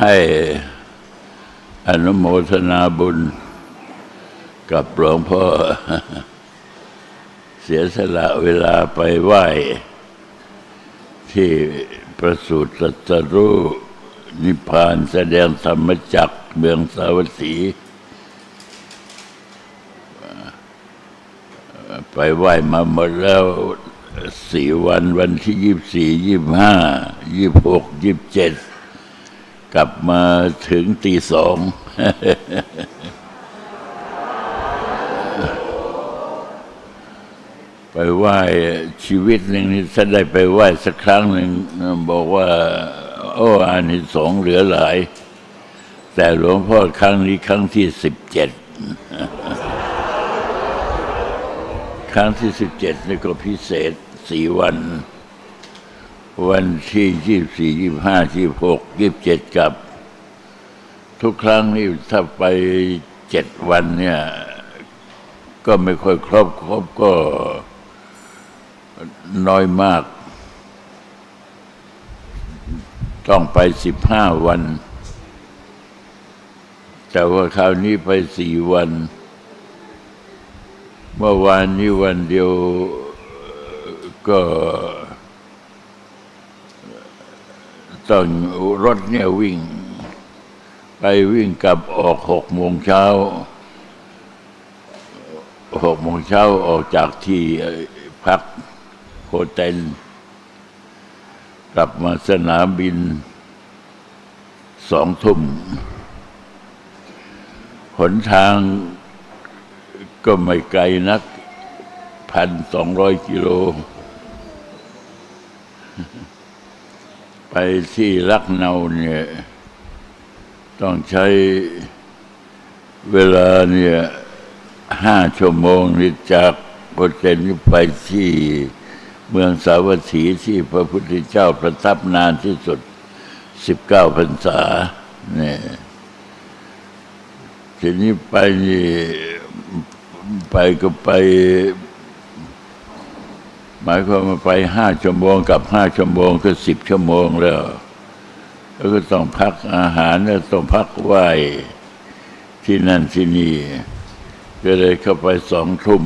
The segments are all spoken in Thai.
ให้อนุโมทนาบุญ กับหลวงพ่อ เสียสละเวลาไปไหว้ ที่ประสูติตรัสรู้นิพพานแสดงธรรมจักเมืองสาวัตถีไปไหว้มาหมดแล้วสี่วันวันที่ยี่สี่ยี่ห้ายี่หกยี่เจ็ด กลับมาถึงตีสองไปไหว้ชีวิตหนึ่งนี่ถ้าได้ไปไหว้สักครั้งหนึ่งบอกว่า โอ้อานิสงส์เหลือหลาย แต่หลวงพ่อครั้งนี้ครั้งที่สิบเจ็ดครั้งที่สิบเจ็ดนี่ก็พิเศษสี่วัน วันที่ยี่สี่ยี่ห้ายี่หกยี่เจ็ดกับ ทุกครั้งนี่ถ้าไปเจ็ดวันเนี่ย ก็ไม่ค่อยครบครบก็น้อยมาก ต้องไปสิบห้าวัน แต่ว่าคราวนี้ไปสี่วัน เมื่อวานนี้วันเดียวก็ ต้องรถเนี่ยวิ่ง ไปวิ่งกลับออกหกโมงเช้าหกโมงเช้าออกจากที่พักโฮเทลกลับมาสนามบินสองทุ่มหนทางก็ไม่ไกลนักพันสองร้อยกิโล ไปที่ลักเนาเนี่ย ต้องใช้เวลาเนี่ยห้าชั่วโมงนี่จากโปรเจนนี้ไปที่เมืองสาวัตถีที่พระพุทธเจ้าประทับนานที่สุดสิบเก้าพรรษาเนี่ยทีนี้ไปนี่ไปก็ไป หมายความว่าไปห้าชั่วโมงกับห้าชั่วโมงก็สิบชั่วโมงแล้วแล้วก็ต้องพักอาหารแล้วต้องพักไหวที่นั่นที่นี่ก็เลยเข้าไปสองทุ่ม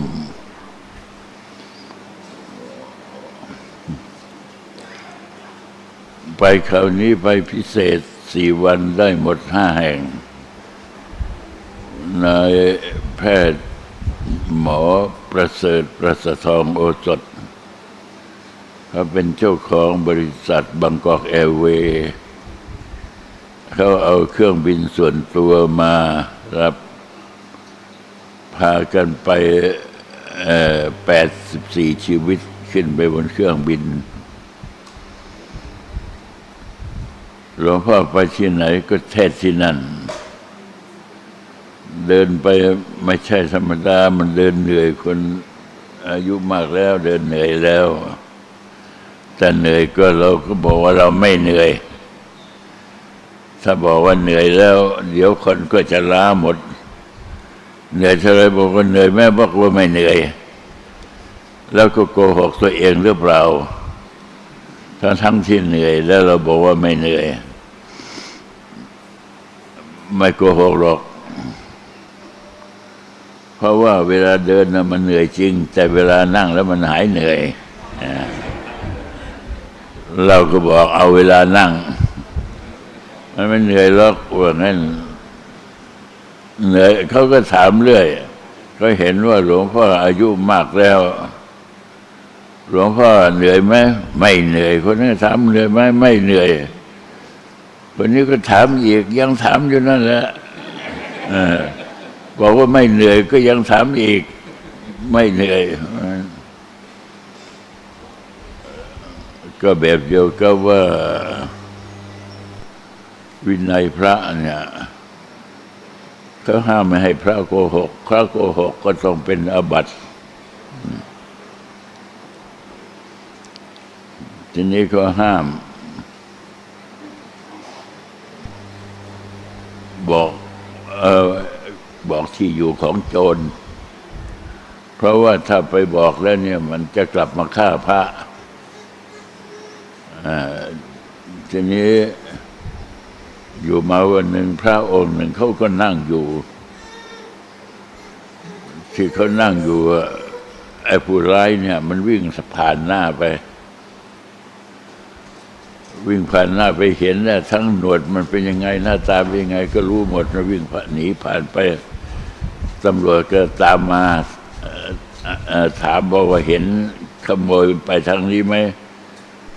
ไปคราวนี้ไปพิเศษสี่วันได้หมดห้าแห่งนายแพทย์หมอประเสริฐประสทองโอสถ เขาเป็นเจ้าของบริษัทบางกอกแอร์เวย์เขาเอาเครื่องบินส่วนตัวมารับพากันไปแปดสิบสี่ชีวิตขึ้นไปบนเครื่องบิน หลวงพ่อไปที่ไหนก็เทศที่นั่น เดินไปไม่ใช่ธรรมดา มันเดินเหนื่อยคนอายุมากแล้วเดินเหนื่อยแล้ว แต่เหนื่อยก็เราก็บอกว่าเราไม่เหนื่อย ถ้าบอกว่าเหนื่อยแล้ว เดี๋ยวคนก็จะล้าหมด เหนื่อยเท่าไรบอกว่าเหนื่อยแม่บอกว่าไม่เหนื่อย แล้วก็โกหกตัวเองหรือเปล่าทั้งทั้งที่เหนื่อย แล้วเราบอกว่าไม่เหนื่อย ไม่โกหกหรอกเพราะว่าเวลาเดินนะมันเหนื่อยจริง แต่เวลานั่งแล้วมันหายเหนื่อยอ เราก็บอกเอาเวลานั่ง มันไม่เหนื่อยหรอกว่างั้นเหนื่อยเขาก็ถามเรื่อย ก็เห็นว่าหลวงพ่ออายุมากแล้ว หลวงพ่อเหนื่อยไหมไม่เหนื่อย คนนี้ถามเหนื่อยไหมไม่เหนื่อยคนนี้ก็ถามอีกยังถามอยู่นั่นแหละบอกว่าไม่เหนื่อยก็ยังถามอีก ไม่เหนื่อย ก็แบบเดียวก็ว่า วินัยพระเนี่ยเขาห้ามไม่ให้พระโกหก พระโกหกก็ต้องเป็นอบัติทีนี้ก็ห้าม บอกเออบอกที่อยู่ของโจร เพราะว่าถ้าไปบอกแล้วเนี่ย มันจะกลับมาฆ่าพระ ทีนี้อยู่มาวันหนึ่งพระองค์หนึ่งเขาก็นั่งอยู่ ที่เขานั่งอยู่ไอ้ผู้ร้ายเนี่ย มันวิ่งสะพานหน้าไป วิ่งผ่านหน้าไปเห็นนะทั้งหนวดมันเป็นยังไงหน้าตาเป็นยังไง ก็รู้หมดนะวิ่งผ่านหนีผ่านไปตำรวจก็ตามมาถามบอกว่าเห็นขโมยไปทางนี้ไหม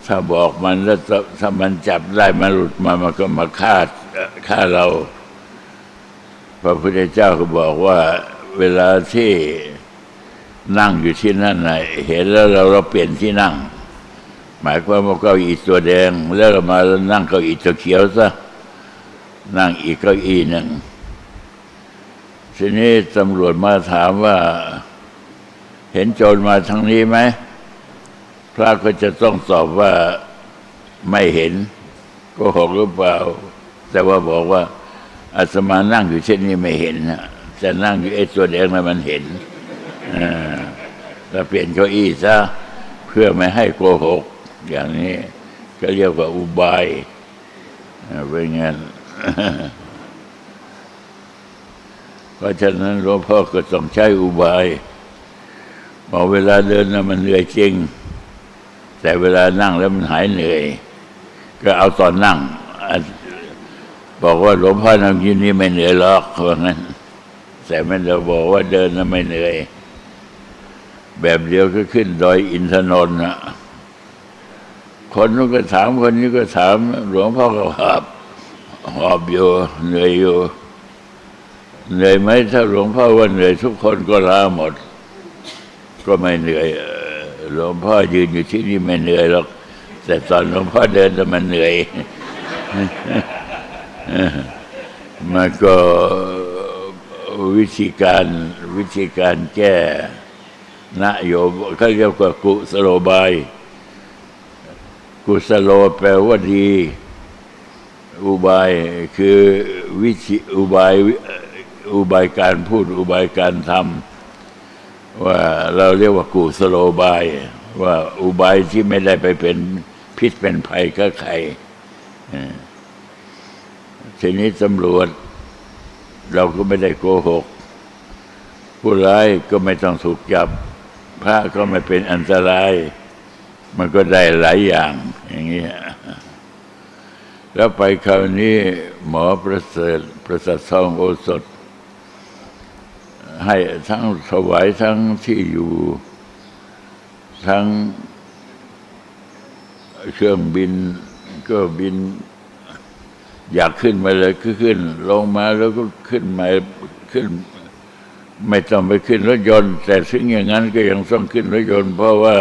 ถ้าบอกมันแล้วถ้าถ้ามันจับได้มันหลุดมามันก็มาฆ่าฆ่าเรา พระพุทธเจ้าก็บอกว่า เวลาที่นั่งอยู่ที่นั่นนะเห็นแล้วเราเราเปลี่ยนที่นั่ง หมายความว่าเก้าอี้ตัวแดง แล้วเรามานั่งเก้าอี้ตัวเขียวซะนั่งอีกเก้าอี้หนึ่งทีนี้ตำรวจมาถามว่า เห็นโจรมาทางนี้ไหม พระก็จะต้องตอบว่าไม่เห็นโก็หกหรือเปล่า แต่ว่าบอกว่าอาตมานั่งอยู่เช่นนี้ไม่เห็นนะแต่นั่งอยู่ไอ้ตัวแดงนั้นมันเห็นอ่าเปลี่ยนเก้าอี้ซะเพื่อไม่ให้โกหก อย่างนี้ก็เรียกว่าอุบายเป็นงั้นเพราะฉะนั้นหลวงพ่อก็ต้องใช้อุบายบอกเวลาเดินนะมันเหนื่อยจริง แต่เวลานั่งแล้วมันหายเหนื่อย ก็เอาตอนนั่ง บอกว่าหลวงพ่อนั่งยู่นี่ไม่เหนื่อยหรอกว่างั้น แต่ม่ได้บอกว่าเดินแล้วไม่เหนื่อย แบบเดียวก็ขึ้นดอยอินทนนท์นะคนนู้นก็ถามคนนี้ก็ถาม หลวงพ่อก็หอบหอบอยู่เหนื่อยอยู่เหนื่อยไหมถ้าหลวงพ่อว่าเหนื่อยทุกคนก็ลาหมด ก็ไม่เหนื่อย หลวงพ่อยืนอยู่ที่นี่ไม่เหนื่อยหรอก แต่ตอนหลวงพ่อเดินน่ะมันเหนื่อย มันก็วิธีการวิธีการแก้นะโยมเขาเรียกว่ากุสโลบาย กุสโลแปลว่าดี อุบายคือวิธีอุบายอุบายการพูดอุบายการทำ ว่าเราเรียกว่ากุสโลบาย ว่าอุบายที่ไม่ได้ไปเป็นพิษเป็นภัยกับใครทีนี้ตำรวจ เราก็ไม่ได้โกหก ผู้ร้ายก็ไม่ต้องถูกจับ พระก็ไม่เป็นอันตราย มันก็ได้หลายอย่าง อย่างนี้แล้วไปคราวนี้หมอประเสริฐประเสริฐทองโอสถ ให้ทั้งถวายทั้งที่อยู่ ทั้งเครื่องบินก็บิน อยากขึ้นมาเลยก็ขึ้น ลงมาแล้วก็ขึ้นมาขึ้น ไม่ต้องไปขึ้นรถยนต์ แต่ถึงอย่างนั้นก็ยังต้องขึ้นรถยนต์ เพราะว่า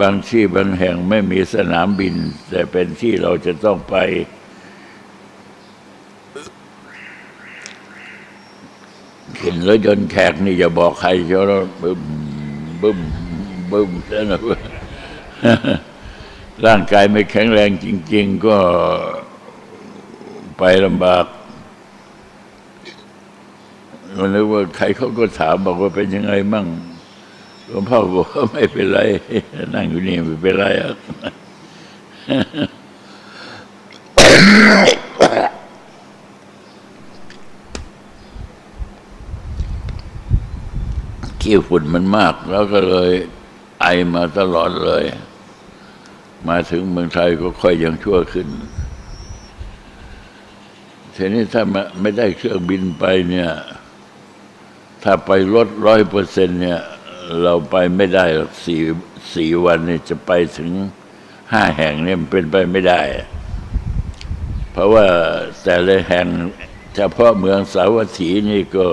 บางที่บางแห่งไม่มีสนามบิน แต่เป็นที่เราจะต้องไป ขึ้นรถยนต์แขกนี่อย่าบอกใครเชียวบึ้มบึ้มบึ้มแล้วนะร่างกายไม่แข็งแรงจริง ๆ ก็ไปลำบากมันนึกว่าใครเขาก็ถามบอกว่าเป็นยังไงมั่งหลวงพ่อบอกว่าไม่เป็นไร นั่งอยู่นี่ไม่เป็นไรอะ ขี้ฝุ่นมันมาก แล้วก็เลยไอมาตลอดเลย มาถึงเมืองไทยก็ค่อยยังชั่วขึ้นทีนี้ถ้าไม่ได้เครื่องบินไปเนี่ย ถ้าไปรถร้อยเปอร์เซ็นเนี่ย เราไปไม่ได้หรอกสี่สี่วันเนี่ยจะไปถึงห้าแห่งเนี่ยมันเป็นไปไม่ได้ เพราะว่าแต่ละแห่งเฉพาะเมืองสาวัตถีนี่ก็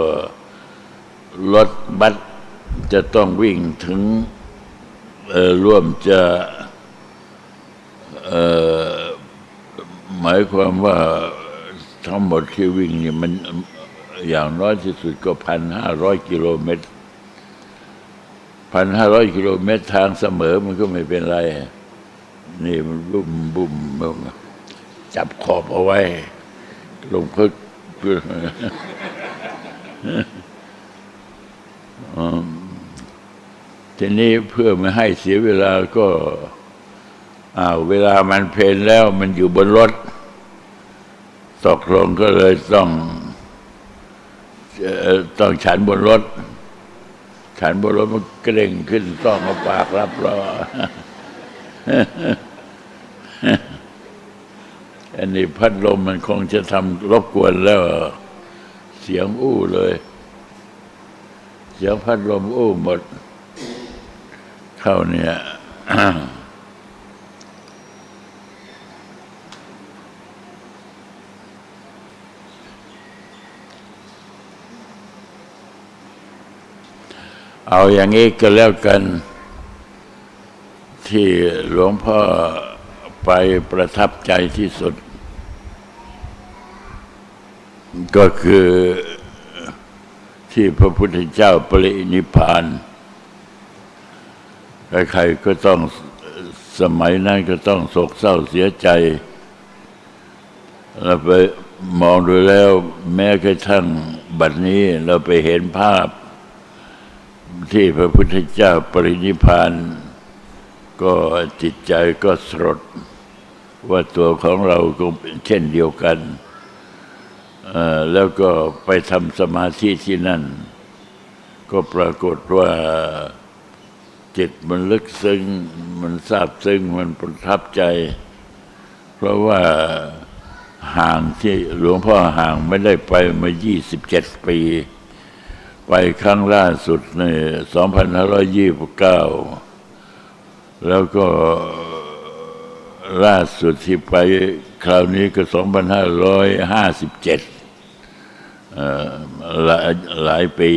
รถบัส จะต้องวิ่งถึงร่วมจะหมายความว่าทั้งหมดที่วิ่งนี่มันอย่างน้อยที่สุดก็พันห้าร้อยกิโลเมตรพันห้าร้อยกิโลเมตรทางเสมอมันก็ไม่เป็นไร นี่มันบุ้มบุ้มบุ้มจับขอบเอาไว้ ลงพึกเพื่อ ทีนี้เพื่อไม่ให้เสียเวลาก็อาเวลามันเพลนแล้วมันอยู่บนรถตกลงก็เลยต้องเอ่อต้องฉันบนรถ ฉันบนรถมันเกร็งขึ้นต้องเอาปากรับรอ อันนี้พัดลมมันคงจะทำรบกวนแล้ว เสียงอู้เลย เสียงพัดลมอู้หมด เข้าเนี่ยเอาอย่างนี้ก็แล้วกัน ที่หลวงพ่อไปประทับใจที่สุด ก็คือที่พระพุทธเจ้าปรินิพพาน ใครๆก็ต้องสมัยนั้นก็ต้องโศกเศร้าเสียใจเราไปมองดูแล้วแม้กระทั่งบัดนี้เราไปเห็นภาพ ที่พระพุทธเจ้าปรินิพานก็จิตใจก็สลดว่าตัวของเราก็เป็นเช่นเดียวกันแล้วก็ไปทำสมาธิที่นั่น ก็ปรากฏว่า จิตมันลึกซึ้ง มันซาบซึ้ง มันประทับใจ เพราะว่าห่างที่หลวงพ่อห่างไม่ได้ไปมา27ปี ไปครั้งล่าสุดใน2529แล้วก็ล่าสุดที่ไปคราวนี้ก็2557เอ่อหลายหลายปี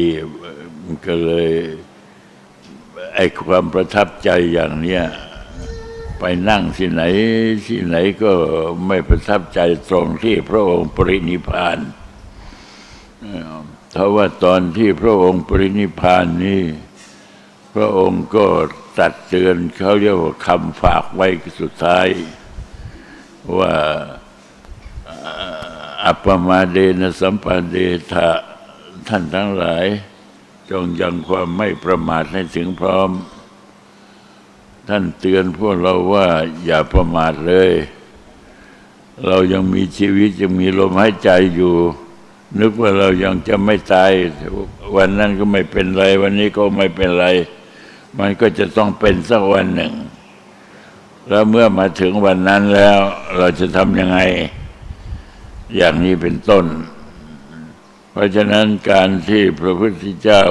ก็เลย ไอ้ความประทับใจอย่างเนี้ยไปนั่งที่ไหนที่ไหนก็ไม่ประทับใจตรงที่พระองค์ปรินิพานเพราะว่าตอนที่พระองค์ปรินิพานนี้พระองค์ก็ตัดเตือนเขาเรียกว่าคำฝากไว้สุดท้าย ว่าอัปปมาเดนะสัมปันเดทะท่านทั้งหลาย จงยังความไม่ประมาทให้ถึงพร้อม ท่านเตือนพวกเราว่า อย่าประมาทเลย เรายังมีชีวิตยังมีลมหายใจอยู่ นึกว่าเรายังจะไม่ตาย วันนั้นก็ไม่เป็นไร วันนี้ก็ไม่เป็นไร มันก็จะต้องเป็นสักวันหนึ่ง แล้วเมื่อมาถึงวันนั้นแล้ว เราจะทำยังไง อย่างนี้เป็นต้น ราะฉะนั้นการที่พระพุทธเจ้า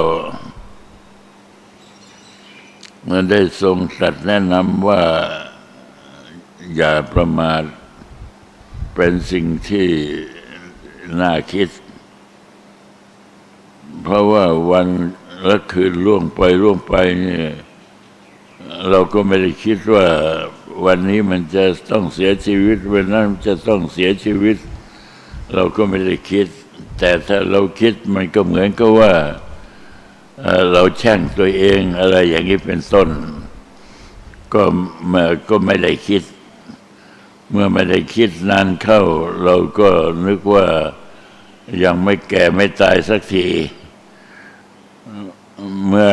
เมื่อได้ทรงตรัสแนะนำว่าอย่าประมาทเป็นสิ่งที่น่าคิด เพราะว่าวันและคืนล่วงไปล่วงไปเนี่ยเราก็ไม่ได้คิดว่าวันนี้มันจะต้องเสียชีวิตวันนั้นมันจะต้องเสียชีวิต เราก็ไม่ได้คิด แต่ถ้าเราคิดมันก็เหมือนกับว่าเราแช่งตัวเองอะไรอย่างนี้เป็นต้น ก็มาก็ไม่ได้คิด เมื่อไม่ได้คิดนานเข้า เราก็นึกว่ายังไม่แก่ไม่ตายสักทีเมื่อ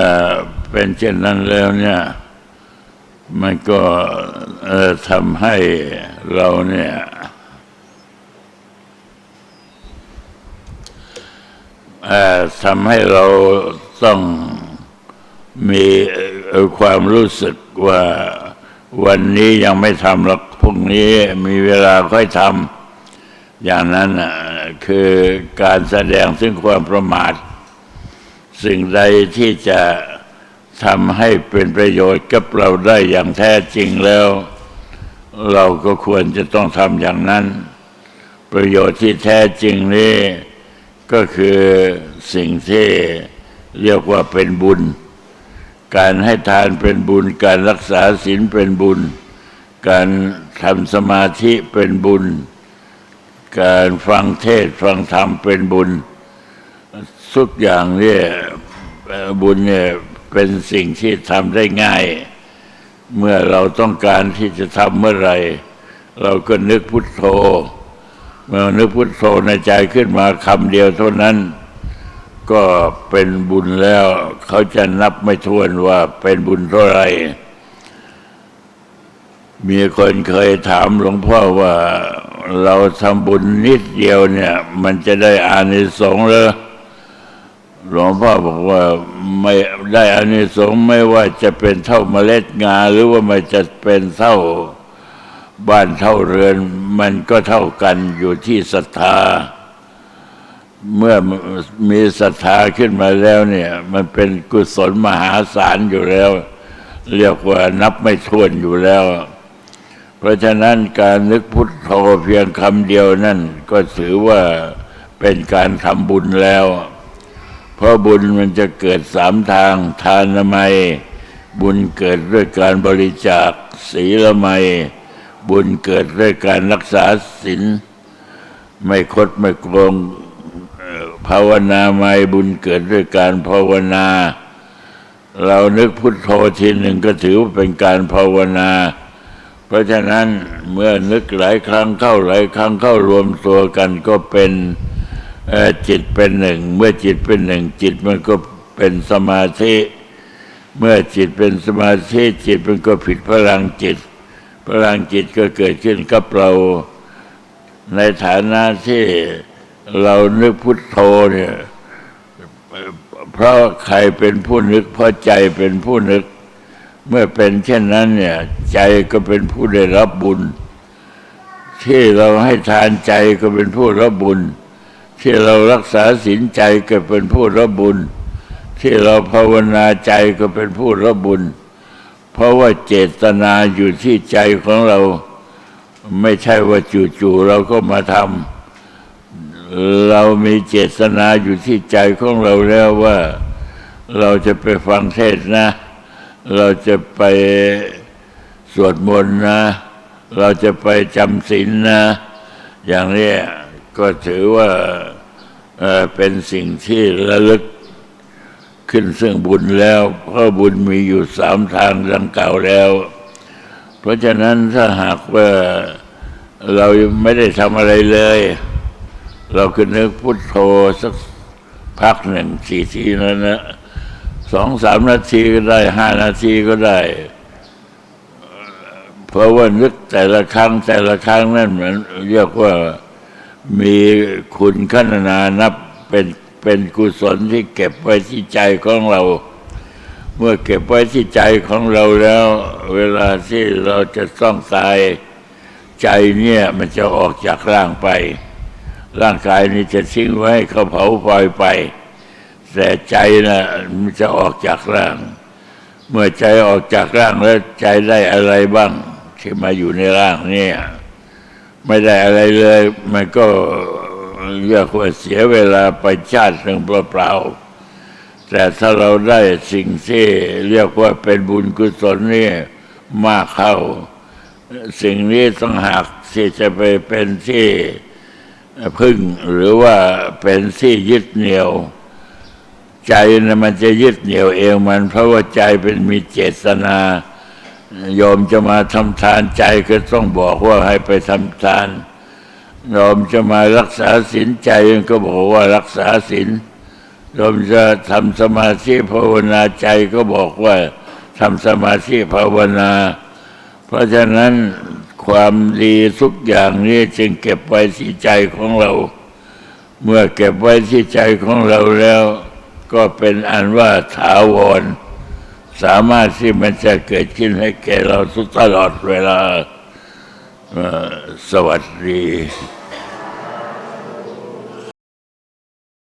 เป็นเช่นนั้นแล้วเนี่ย มันก็ทำให้เราเนี่ย เอ่อ ทำให้เราต้องมีความรู้สึกว่าวันนี้ยังไม่ทำหรอกพรุ่งนี้มีเวลาค่อยทำอย่างนั้นน่ะคือการแสดงซึ่งความประมาท สิ่งใดที่จะทำให้เป็นประโยชน์กับเราได้อย่างแท้จริงแล้ว เราก็ควรจะต้องทำอย่างนั้น ประโยชน์ที่แท้จริงนี้ ก็คือสิ่งที่เรียกว่าเป็นบุญ การให้ทานเป็นบุญ การรักษาศีลเป็นบุญ การทำสมาธิเป็นบุญ การฟังเทศฟังธรรมเป็นบุญ ทุกอย่างเนี่ยบุญเนี่ยเป็นสิ่งที่ทำได้ง่าย เมื่อเราต้องการที่จะทำเมื่อไร เราก็นึกพุทโธ เมื่อนึกพุทโธในใจขึ้นมาคำเดียวเท่านั้น ก็เป็นบุญแล้ว เขาจะนับไม่ถ้วนว่าเป็นบุญเท่าไร มีคนเคยถามหลวงพ่อว่าเราทำบุญนิดเดียวเนี่ย มันจะได้อานิสงส์เหรอหลวงพ่อบอกว่าไม่ได้อานิสงส์ไม่ว่าจะเป็นเท่าเมล็ดงา หรือว่ามันจะเป็นเท่า บ้านเท่าเรือนมันก็เท่ากันอยู่ที่ศรัทธา เมื่อมีศรัทธาขึ้นมาแล้วเนี่ย มันเป็นกุศลมหาศาลอยู่แล้ว เรียกว่านับไม่ถ้วนอยู่แล้ว เพราะฉะนั้นการนึกพุทโธเพียงคำเดียวนั่นก็ถือว่าเป็นการทำบุญแล้ว เพราะบุญมันจะเกิดสามทาง ทานนามัยบุญเกิดด้วยการบริจาคศีละไม บุญเกิดด้วยการรักษาศีลไม่คดไม่โกงภาวนาไม่บุญเกิดด้วยการภาวนา เรานึกพุทโธทีหนึ่งก็ถือว่าเป็นการภาวนา เพราะฉะนั้นเมื่อนึกหลายครั้งเข้าหลายครั้งเข้ารวมตัวกันก็เป็นจิตเป็นหนึ่ง เมื่อจิตเป็นหนึ่ง จิตมันก็เป็นสมาธิ เมื่อจิตเป็นสมาธิจิตมันก็ผิดพลังจิต พลังจิตก็เกิดขึ้นกับเราในฐานะที่เรานึกพุทโธเนี่ยเพราะใครเป็นผู้นึก เพราะใจเป็นผู้นึก เมื่อเป็นเช่นนั้นเนี่ย ใจก็เป็นผู้ได้รับบุญ ที่เราให้ทานใจก็เป็นผู้รับบุญ ที่เรารักษาศีลใจก็เป็นผู้รับบุญ ที่เราภาวนาใจก็เป็นผู้รับบุญ เพราะว่าเจตนาอยู่ที่ใจของเรา ไม่ใช่ว่าจู่ๆเราก็มาทำเรามีเจตนาอยู่ที่ใจของเราแล้วว่า เราจะไปฟังเทศนะ เราจะไปสวดมนต์นะ เราจะไปจำศีลนะอย่างนี้ก็ถือว่าเป็นสิ่งที่ระลึก ขึ้นซึ่งบุญแล้วเพราะบุญมีอยู่สามทางดังกล่าวแล้ว เพราะฉะนั้นถ้าหากว่าเราไม่ได้ทำอะไรเลย เราก็นึกพุทโธสักพักหนึ่งสี่ทีนั้นนะสองสามนาทีก็ได้ห้านาทีก็ได้ เพราะว่านึกแต่ละครั้งแต่ละครั้งนั่นเหมือนเรียกว่ามีคุณขนานับเป็น เป็นกุศลที่เก็บไว้ที่ใจของเรา เมื่อเก็บไว้ที่ใจของเราแล้ว เวลาที่เราจะต้องตายใจเนี่ยมันจะออกจากร่างไป ร่างกายนี่จะทิ้งไว้เขาเผาไฟไป แต่ใจนะมันจะออกจากร่าง เมื่อใจออกจากร่างแล้วใจได้อะไรบ้าง ที่มาอยู่ในร่างเนี่ยไม่ได้อะไรเลย มันก็ เรียกว่าเสียเวลาไปชาติหนึ่งเปล่าๆแต่ถ้าเราได้สิ่งที่เรียกว่าเป็นบุญกุศลนี่มากเข้า สิ่งนี้ต้องหากที่จะไปเป็นที่พึ่งหรือว่าเป็นที่ยึดเหนี่ยว ใจนะมันจะยึดเหนี่ยวเองมัน เพราะว่าใจเป็นมีเจตนาโยมจะมาทำทานใจก็ต้องบอกว่าให้ไปทำทาน โยมจะมารักษาศีลใจก็บอกว่ารักษาศีลโยมจะทำสมาธิภาวนาใจก็บอกว่าทำสมาธิภาวนา เพราะฉะนั้นความดีทุกอย่างนี้จึงเก็บไว้ที่ใจของเรา เมื่อเก็บไว้ที่ใจของเราแล้ว ก็เป็นอันว่าถาวร สามารถที่มันจะเกิดขึ้นให้แก่เราทุกตลอดเวลา สวัสดี